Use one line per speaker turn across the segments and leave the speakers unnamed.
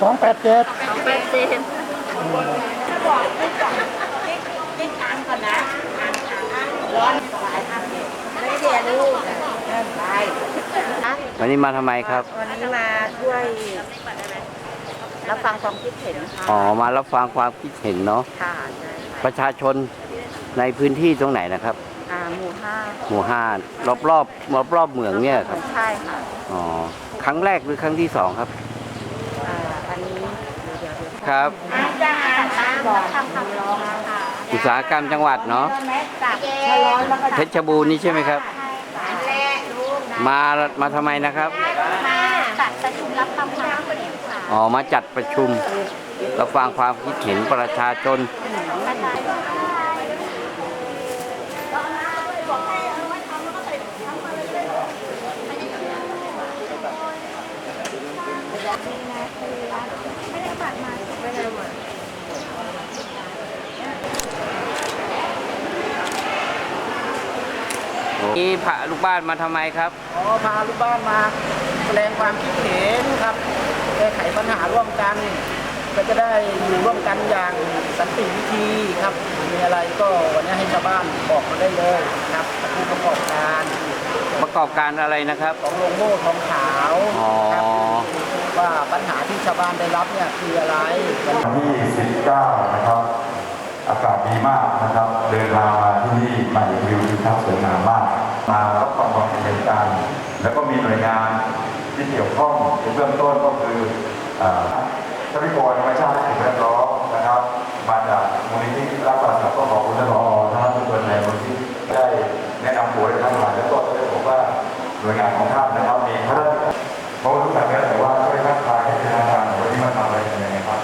สองแปดเจ็ด
สองแปดเจ็ดร้อนหลายพันไม่เดียลูกไป
วันนี้มาทำไมครับ
วันนี้มาช่วยรับฟังความคิดเห็นค่ะ
อ๋อมารับฟังความคิดเห็นเนาะ
ค่ะใช่
ประชาชนในพื้นที่ตรงไหนนะครับ
อ่าหมู่ห้า
หมู่ห้ารอบรอบรอบรอบๆเมืองเนี่ยครับ
ใช่ค่ะ
อ๋อครั้งแรกหรือครั้งที่สองครับ
อ่าอันนี้เดี๋ยวเดี๋ยวเดี๋ยว
ครับ
จะอ่านตามบอกคำคำร้องค่ะ
อุตสาหกรรมจังหวัดเนาะ
จากชะร้อนแล้วก็
เพชรบูรณ์นี่ใช่ไหมครับ
แล่ลูกนะ
มามาทำไมนะครับ
มาจัดประชุมรับฟังความคิดเห็นค่ะ
อ๋อมาจัดประชุมรับฟังความคิดเห็นประชาชน นี่พระลูกบ้านมาทำไมครับ
อ๋อพาลูกบ้านมาแสดงความคิดเห็นครับแก้ไขปัญหาร่วมกัน ก็จะได้อยู่ร่วมกันอย่างสันติวิธีครับ มีอะไรก็วันนี้ให้ชาวบ้านบอกมาได้เลยครับผู้ประกอบการ
ประกอบการอะไรนะครับ
ของโรงโม่ทองขาว
อ๋อ
ครับว่าปัญหาที่ชาวบ้านได้รับเนี่ยคืออะไร
วันที่ 19 นะครับ อากาศดีมากนะครับ เดินทางมาที่นี่มาเห็นวิวทิวทัศน์สวยงามมาก มารับฟังความเห็นการแล้วก็มีหน่วยงานที่เกี่ยวข้องในเบื้องต้นก็คือทรัพยากรธรรมชาติและสิ่งแวดล้อมนะครับ มาจากมูลนิธิรักษาสัตว์ก็ขอบคุณท่านรอนะครับทุกคนในมูลนิธิได้แนะนำตัวให้ท่านมาแล้วก็ได้บอกว่าหน่วยงานของท่านนะครับมีพระราชเพราะว่าทุกท่านแล้วแต่ว่าช่วยทักทายให้เป็นทางการหน่อยว่าที่มาทำอะไรกันยังไงครับ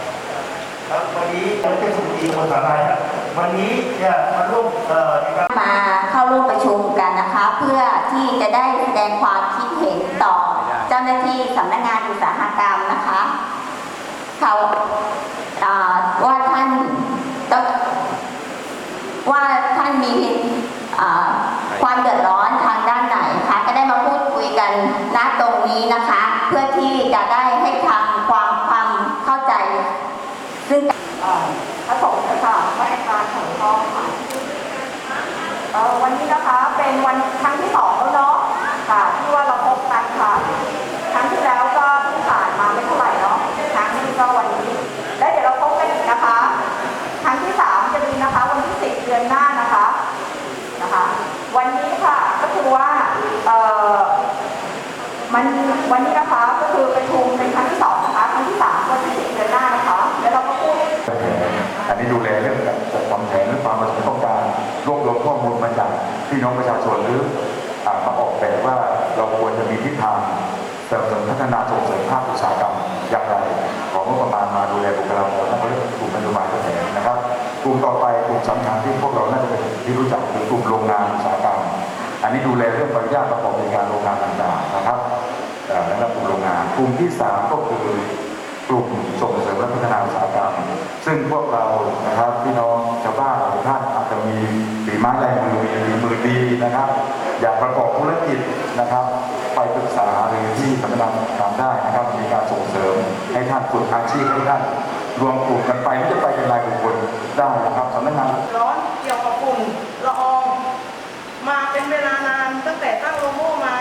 ครับวันนี้เป็นสุดีคนสาลายครับวันนี้จะมาร่วม เพื่
อที่จะได้แสดงความคิดเห็นต่อ เจ้าหน้าที่สำนักงานอุตสาหกรรมนะคะเขาอ่าว่าท่านต้องว่าท่านมีอ่าความเดือดร้อนทางด้านไหนคะก็ได้มาพูดคุยกันณตรงนี้นะคะ เพื่อที่จะได้ให้ทางความความเข้าใจ ซึ่งเอ่อผสมนะคะมาตรการของท้องค่ะ เอ่อ วันนี้นะคะเป็นวันครั้งที่สองแล้วเนาะค่ะที่ว่าเราพบกันค่ะ ครั้งที่แล้วก็ผ่านมาไม่เท่าไหร่เนาะครั้งนี้ก็วันนี้ แล้วเดี๋ยวเราพบกันอีกนะคะ ครั้งที่สามจะมีนะคะวันที่สิบเดือนหน้านะคะนะคะ วันนี้ค่ะก็คือว่าเอ่อมันวันนี้นะคะก็คือประชุมเป็นครั้งที่สองนะคะครั้งที่สามวันที่สิบเดือนหน้านะคะแล้วเราก็พูด
อันนี้ดูแลเรื่องการจัดทำแผนหรือความประสงค์ รวบรวมข้อมูลมาจากพี่น้องประชาชนหรืออ่ามาออกแบบว่าเราควรจะมีทิศทางเสริมสร้างพัฒนาส่งเสริมภาคอุตสาหกรรมอย่างไรของงบประมาณมาดูแลบุคลากรและก็เรื่องกลุ่มนโยบายแผนะครับ กลุ่มต่อไปกลุ่มสำคัญที่พวกเราน่าจะเป็นที่รู้จักคือกลุ่มโรงงานอุตสาหกรรม อันนี้ดูแลเรื่องใบอนุญาตประกอบกิจการโรงงานต่างๆนะครับและกลุ่มโรงงานกลุ่มที่สามก็คือกลุ่มส่งเสริมและพัฒนาอุตสาหกรรม ซึ่งพวกเรานะครับพี่น้อง ฝีไม้ลายมือมีมือดีนะครับ อยากประกอบธุรกิจนะครับ ไปปรึกษาหรือที่สำนักงานทำได้นะครับ มีการส่งเสริมให้ท่านฝึกอาชีพให้ท่านรวมกลุ่มกันไปไม่จะไปเป็นรายบุคคลได้นะครับสำนักงาน
ร้อนเกี่ยวกับฝุ่นละอองมาเป็นเวลานานตั้งแต่ตั้งโลโม่มา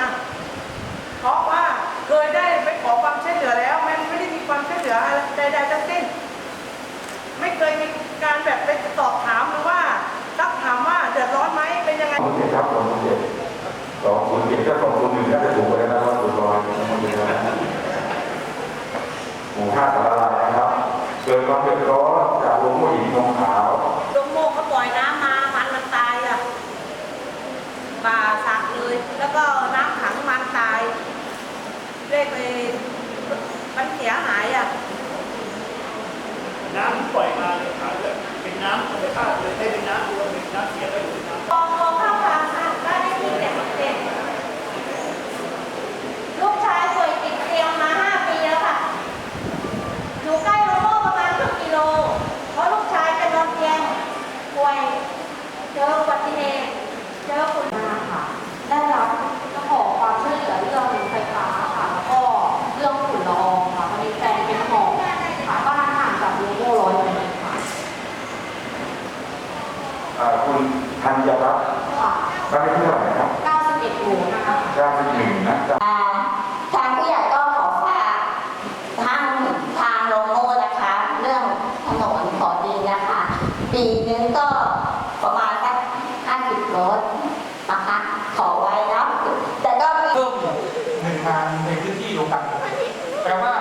เพราะว่าเคยได้ไปขอความช่วยเหลือแล้วมันไม่ได้มีความช่วยเหลืออะไรใดๆทั้งสิ้น ไม่เคยมีการแบบไปสอบถามา
สารลายนะครับเกิดความเดือดร้อนจากโรงผู้หญิงทองขาว
ลงโมกเขาปล่อยน้ำมามันมันตายอะป่าสักเลย แล้วก็น้ำขังมันตายเรียกไปมันเสียหายอะ
น้ำที่ปล่อยมาเนี่ยขายเลยเป็นน้ำธรรมชาติเลยไม่เป็นน้ำรวมเป็นน้ำเสียได้หรือน้ำ
เจออุบัติเหตุเจอคนมาค่ะได้รับก็ขอความช่วยเหลือเรื่องไฟฟ้าค่ะแล้วก็เรื่องฝุ่นละอองค่ะตอนนี้แฟนเป็นหมอค่ะบ้านห่างจากโลโก้ร้อยเมตรค่ะคุณธัญรัตน์ค่ะบ้านที่เท่า
ไหร่ครับ
91หมู่นะคะ
91นะจ๊ะ
อ่าทางผู้ใหญ่ก็ขอฝากทางทางโลโก้นะคะ เรื่องถนนขอดีนะคะ ปีนึงก็ รถนะคะขอไว้แล้วแต่ก็
เพิ่มหนึ่งงานในพื้นที่เดียวกันแปลว่า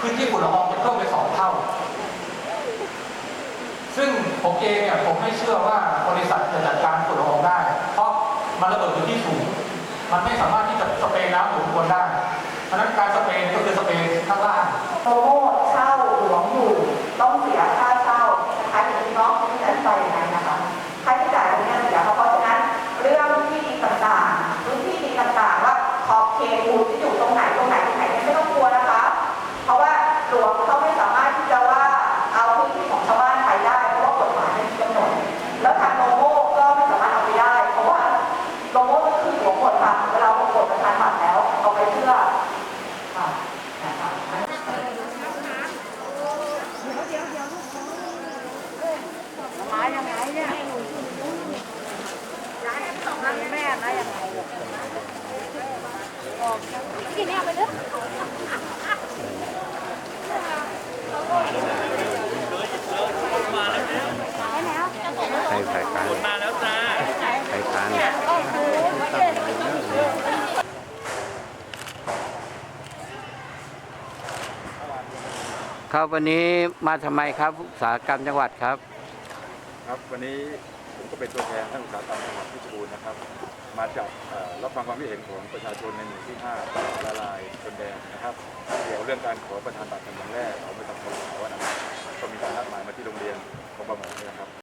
พื้นที่ฝุ่นละอองจะเพิ่มไปสองเท่า ซึ่งผมเองเนี่ยผมไม่เชื่อว่าบริษัทจะจัดการฝุ่นละอองได้ เพราะมันระเบิดอยู่ที่สูง มันไม่สามารถที่จะสเปรย์น้ำหมุนวนได้เพราะฉะนั้นการสเปรย์ก็คือสเปรย์ข้างล่าง
โมโม่เช่าหลวงอยู่ต้องเสียค่าเช่านะคะอย่างที่น้องที่ฉันไปอย่างนั้นนะคะค่าใช้จ่ายตรงนี้เสียเพราะฉะนั้นเรื่องที่ดินต่างๆพื้นที่ดินต่างๆ ว่าขอบเขตหูที่อยู่ตรงไหนตรงไหนตรงไหนเนี่ยไม่ต้องกลัวนะคะ เพราะว่าหลวงเขาไม่สามารถที่จะว่าเอาพื้นที่ของชาวบ้านไปได้เพราะว่ากฎหมายมันกำหนดแล้วทางโมโม่ก็ไม่สามารถเอาไปได้ เพราะว่าโมโม่ก็คือหัวหมดค่ะเวลาหัวหมดประธานบัตรแล้วเอาไปเพื่อค่ะนะคะ
ใครฝ่ายค้านมาแล้วจ้าฝ่ายค้านครับวันนี้มาทำไมครับอุตสาหกรรมจังหวัดครับ
ครับวันนี้ผม็เป็นตัวแทนทางอุตสาหกรรมจังหวัดเพชรบูรนะครับ มาจากรับฟังความคิดเห็นของประชาชนในหมู่ที่5ละลายคนแดงนะครับเกี่ยวเรื่องการขอประธานบัตรครั้งแรกของบริษัทขอ
งเขานะครับก็มีการนัดหมายมาที่โรงเรียนของประมง
นะครับ